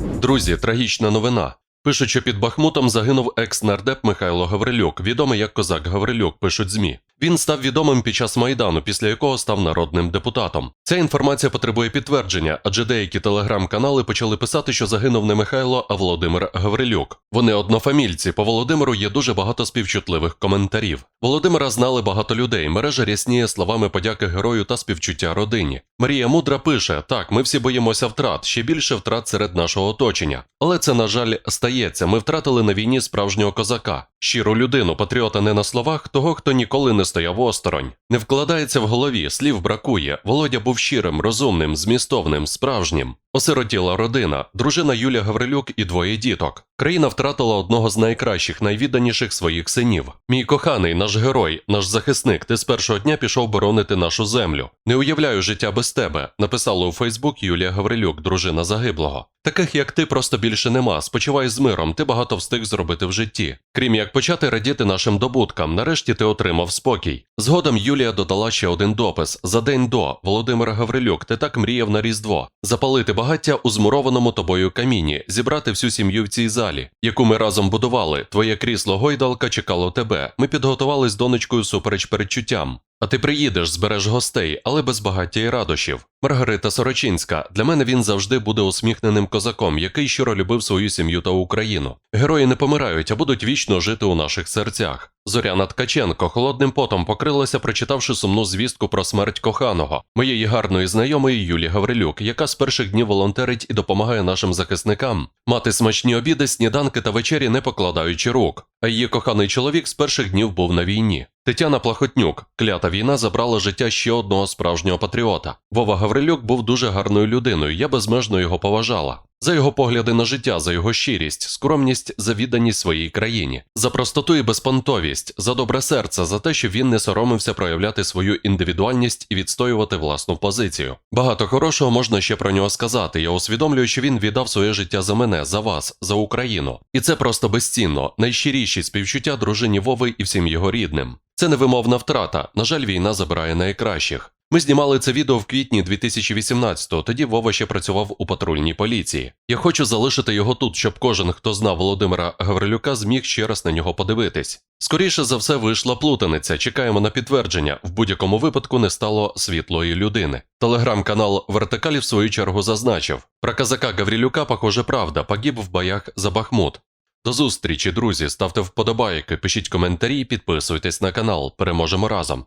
Друзі, трагічна новина. Пишуть, що під Бахмутом загинув екс-нардеп Михайло Гаврилюк, відомий як козак Гаврилюк, пишуть ЗМІ. Він став відомим під час майдану, після якого став народним депутатом. Ця інформація потребує підтвердження, адже деякі телеграм-канали почали писати, що загинув не Михайло, а Володимир Гаврилюк. Вони однофамільці. По Володимиру є дуже багато співчутливих коментарів. Володимира знали багато людей. Мережа рясніє словами подяки герою та співчуття родині. Марія Мудра пише: так, ми всі боїмося втрат, ще більше втрат серед нашого оточення. Але це, на жаль, стається. Ми втратили на війні справжнього козака, щиру людину, патріота не на словах, того, хто ніколи не стояв осторонь. Не вкладається в голові, слів бракує. Володя був щирим, розумним, змістовним, справжнім. Осиротіла родина, дружина Юлія Гаврилюк і двоє діток. Країна втратила одного з найкращих, найвідданіших своїх синів. Мій коханий, наш герой, наш захисник, ти з першого дня пішов боронити нашу землю. Не уявляю життя без тебе, написала у Фейсбук Юлія Гаврилюк, дружина загиблого. Таких як ти просто більше нема. Спочивай з миром, ти багато встиг зробити в житті. Крім як почати радіти нашим добуткам, нарешті ти отримав спокій. Згодом Юлія додала ще один допис за день до Володимир Гаврилюк. Ти так мріяв на Різдво запалити багаття у змурованому тобою каміні, зібрати всю сім'ю в цій залі, яку ми разом будували. Твоє крісло гойдалка чекало тебе. Ми підготували з донечкою супереч передчуттям. А ти приїдеш, збереш гостей, але без багаття і радощів. Маргарита Сорочинська. Для мене він завжди буде усміхненим козаком, який щиро любив свою сім'ю та Україну. Герої не помирають, а будуть вічно жити у наших серцях. Зоряна Ткаченко холодним потом покрилася, прочитавши сумну звістку про смерть коханого, моєї гарної знайомої Юлі Гаврилюк, яка з перших днів волонтерить і допомагає нашим захисникам мати смачні обіди, сніданки та вечері, не покладаючи рук. А її коханий чоловік з перших днів був на війні. Тетяна Плахотнюк, клята війна забрала життя ще одного справжнього патріота. Вова Гаврилюк був дуже гарною людиною, я безмежно його поважала. За його погляди на життя, за його щирість, скромність, за відданість своїй країні, за простоту і безпонтовість, за добре серце, за те, що він не соромився проявляти свою індивідуальність і відстоювати власну позицію. Багато хорошого можна ще про нього сказати. Я усвідомлюю, що він віддав своє життя за мене, за вас, за Україну. І це просто безцінно, найщиріші співчуття дружині Вови і всім його рідним. Це невимовна втрата. На жаль, війна забирає найкращих. Ми знімали це відео в квітні 2018-го, тоді Вова ще працював у патрульній поліції. Я хочу залишити його тут, щоб кожен, хто знав Володимира Гаврилюка, зміг ще раз на нього подивитись. Скоріше за все вийшла плутаниця. Чекаємо на підтвердження. В будь-якому випадку не стало світлої людини. Телеграм-канал Вертикалі в свою чергу зазначив: про казака Гаврилюка, похоже, правда, погиб в боях за Бахмут. До зустрічі, друзі. Ставте вподобайки, пишіть коментарі, підписуйтесь на канал. Переможемо разом.